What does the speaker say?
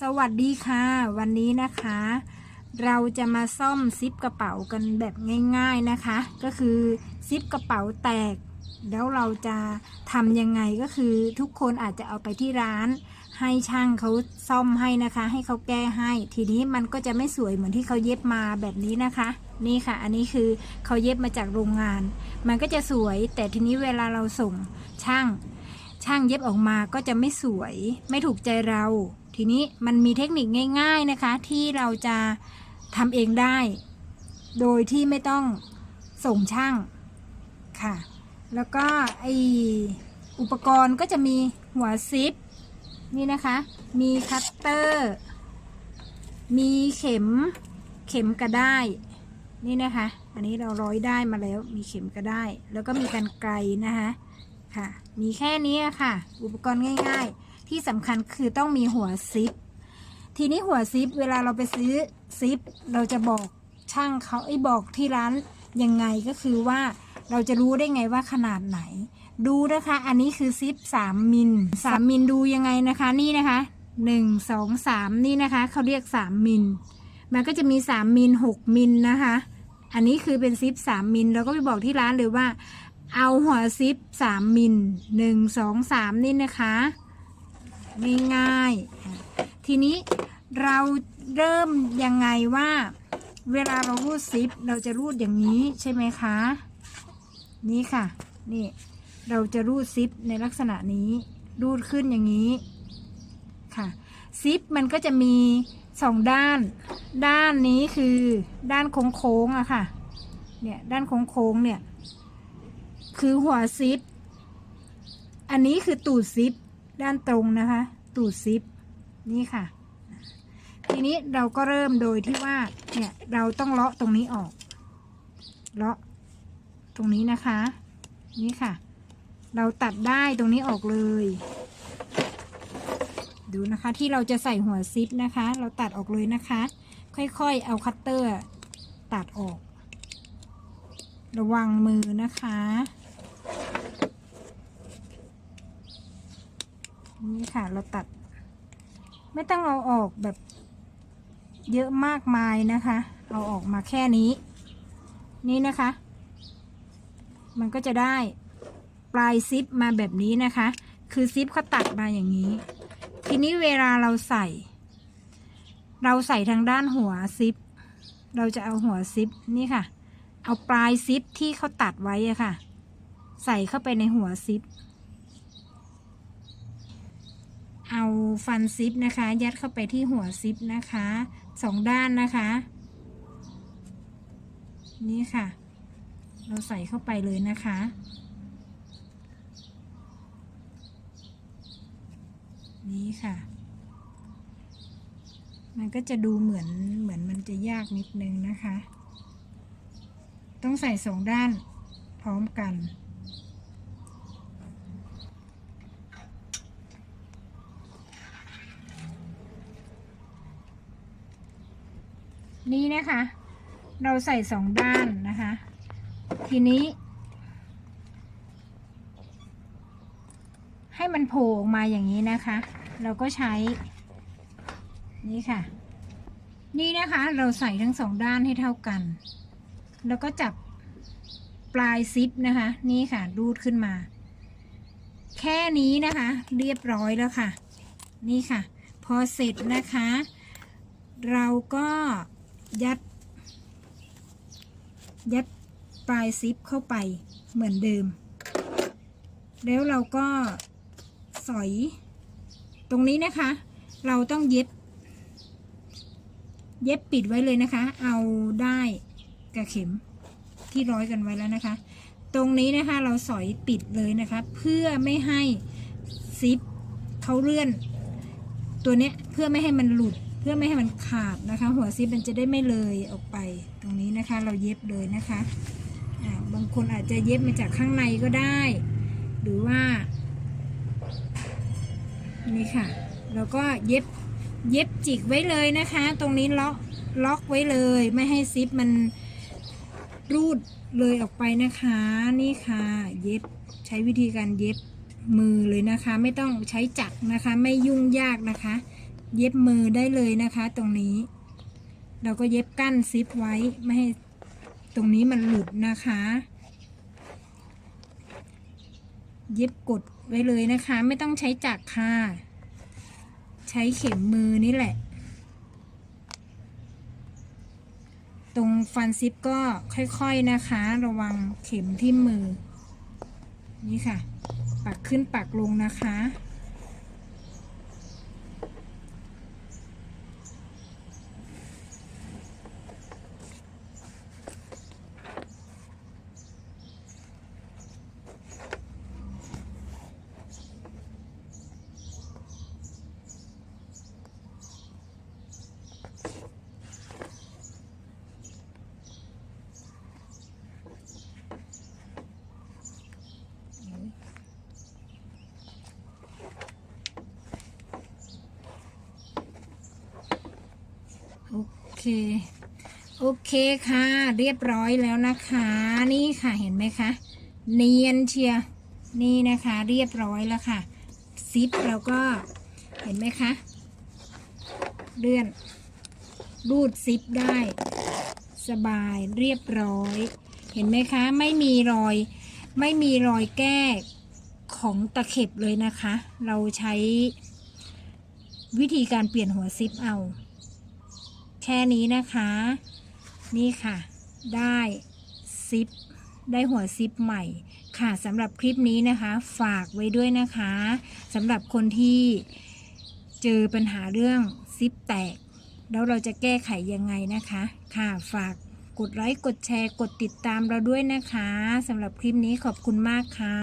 สวัสดีค่ะ วันนี้นะคะ เราจะมาซ่อมซิปกระเป๋ากันแบบง่าย ๆนะคะ ก็คือซิปกระเป๋าแตก แล้วเราจะทำยังไงก็คือทุกคนอาจจะเอาไปที่ร้าน ให้ช่างเขาซ่อมให้นะคะ ให้เขาแก้ให้ ทีนี้มันก็จะไม่สวยเหมือนที่เขาเย็บมาแบบนี้นะคะ นี่ค่ะ อันนี้คือเขาเย็บมาจากโรงงาน มันก็จะสวย แต่ทีนี้เวลาเราส่งช่าง ช่างเย็บออกมาก็จะไม่สวย ไม่ถูกใจเรา ทีนี้มันมีเทคนิคง่าย ๆนะคะ ที่เราจะทำเองได้ โดยที่ไม่ต้องส่งช่างค่ะ แล้วก็ไออุปกรณ์ก็จะมีหัวซิปนี่นะคะ มีคัตเตอร์ มีเข็มเข็มกระได้ นี่นะคะ อันนี้เราร้อยได้มาแล้ว มีเข็มกระได้ แล้วก็มีกันไกลนะคะ ค่ะ มีแค่นี้ค่ะ อุปกรณ์ง่าย ๆ ที่สำคัญคือต้องมีหัวซิป ทีนี้หัวซิป เวลาเราไปซื้อซิป เราจะบอกช่างเขาไอ้บอกที่ร้านยังไงก็คือว่าเราจะรู้ได้ไงว่าขนาดไหน ดูนะคะ อันนี้คือซิป3มิล3มิลดูยังไงนะคะนี่นะคะ1 2 3นี่นะคะเขาเรียก3มิลมันก็จะมี3มิล6มิลนะคะ อันนี้คือเป็นซิป3มิลเราก็ไปบอกที่ร้านเลยว่า เอาหัวซิป3มิล1 2 3นี่นะคะ ง่ายๆ ทีนี้เราเริ่มยังไงว่า เวลาเรารูดซิปเราจะรูดอย่างนี้ใช่ไหมคะ นี่ค่ะ นี่เราจะรูดซิปในลักษณะนี้ รูดขึ้นอย่างนี้ค่ะซิปมันก็จะมีสองด้าน ด้านนี้คือด้านโค้งๆอะค่ะ เนี่ยด้านโค้งๆเนี่ย คือหัวซิป อันนี้คือตูดซิป ด้านตรงนะคะ ตูดซิปนี่ค่ะ ทีนี้เราก็เริ่มโดยที่ว่าเนี่ยเราต้องเลาะตรงนี้ออก เลาะตรงนี้นะคะ นี่ค่ะ เราตัดได้ตรงนี้ออกเลย ดูนะคะที่เราจะใส่หัวซิปนะคะ เราตัดออกเลยนะคะ ค่อยๆ เอาคัตเตอร์ตัดออก ระวังมือนะคะ นี่ค่ะเราตัด ไม่ต้องเอาออกแบบ เยอะมากมายนะคะ เอาออกมาแค่นี้ นี่นะคะ มันก็จะได้ปลายซิปมาแบบนี้นะคะ คือซิปเขาตัดมาอย่างนี้ ทีนี้เวลาเราใส่ เราใส่ทางด้านหัวซิป เราจะเอาหัวซิปนี่ค่ะ เอาปลายซิปที่เขาตัดไว้อะค่ะ ใส่เข้าไปในหัวซิป เอาฟันซิปนะคะ ยัดเข้าไปที่หัวซิปนะคะสองด้านนะคะ นี่ค่ะ เราใส่เข้าไปเลยนะคะนี่ค่ะ มันก็จะดูเหมือนเหมือนมันจะยากนิดนึงนะคะ ต้องใส่สองด้านพร้อมกัน นี่นะคะ เราใส่สองด้านนะคะ ทีนี้ ให้มันโผล่ออกมาอย่างนี้นะคะ เราก็ใช้ นี่ค่ะ นี่นะคะเราใส่ทั้งสองด้านให้เท่ากัน แล้วก็จับปลายซิปนะคะ นี่ค่ะรูดขึ้นมา แค่นี้นะคะ เรียบร้อยแล้วค่ะ นี่ค่ะ พอเสร็จนะคะ เราก็ ยัด ยัดปลายซิปเข้าไปเหมือนเดิม แล้วเราก็สอย ตรงนี้นะคะ เราต้องเย็บ เย็บปิดไว้เลยนะคะ เอาได้กับเข็มที่ร้อยกันไว้แล้วนะคะ ตรงนี้นะคะเราสอยปิดเลยนะคะ เพื่อไม่ให้ซิปเขาเลื่อน ตัวเนี้ยเพื่อไม่ให้มันหลุด พื่อไม่ให้มันขาดนะคะ หัวซิปมันจะได้ไม่เลยออกไปตรงนี้นะคะ เราเย็บเลยนะคะบางคนอาจจะเย็บมาจากข้างในก็ได้ หรือว่า นี่ค่ะ แล้วก็เย็บเย็บจิกไว้เลยนะคะ ตรงนี้ล็อกล็อกไว้เลย ไม่ให้ซิปมันรูดเลยออกไปนะคะ นี่ค่ะ เย็บใช้วิธีการเย็บมือเลยนะคะ ไม่ต้องใช้จักรนะคะ ไม่ยุ่งยากนะคะ เย็บมือได้เลยนะคะ ตรงนี้ เราก็เย็บกั้นซิปไว้ไม่ให้ตรงนี้มันหลุดนะคะ เย็บกดไว้เลยนะคะ ไม่ต้องใช้จักรค่ะ ใช้เข็มมือนี่แหละ ตรงฟันซิปก็ค่อยๆนะคะ ระวังเข็มที่มือ นี่ค่ะ ปักขึ้นปักลงนะคะ โอ เคโอเคค่ะ เรียบร้อยแล้วนะคะ นี่ค่ะเห็นไหมคะ เนียนเชียร์นี่นะคะ เรียบร้อยแล้วค่ะ ซิปเราก็เห็นไหมคะ เลื่อน รูดซิปได้ สบายเรียบร้อย เห็นไหมคะ ไม่มีรอย ไม่มีรอยแก้ของตะเข็บเลยนะคะ เราใช้วิธีการเปลี่ยนหัวซิปเอา แค่นี้นะคะ นี่ค่ะ ได้ซิป ได้หัวซิปใหม่ ค่ะสำหรับคลิปนี้นะคะ ฝากไว้ด้วยนะคะสำหรับคนที่เจอปัญหาเรื่องซิปแตก แล้วเราจะแก้ไขยังไงนะคะ ค่ะฝากกดไลค์ กดแชร์ กดติดตามเราด้วยนะคะสำหรับคลิปนี้ขอบคุณมากค่ะ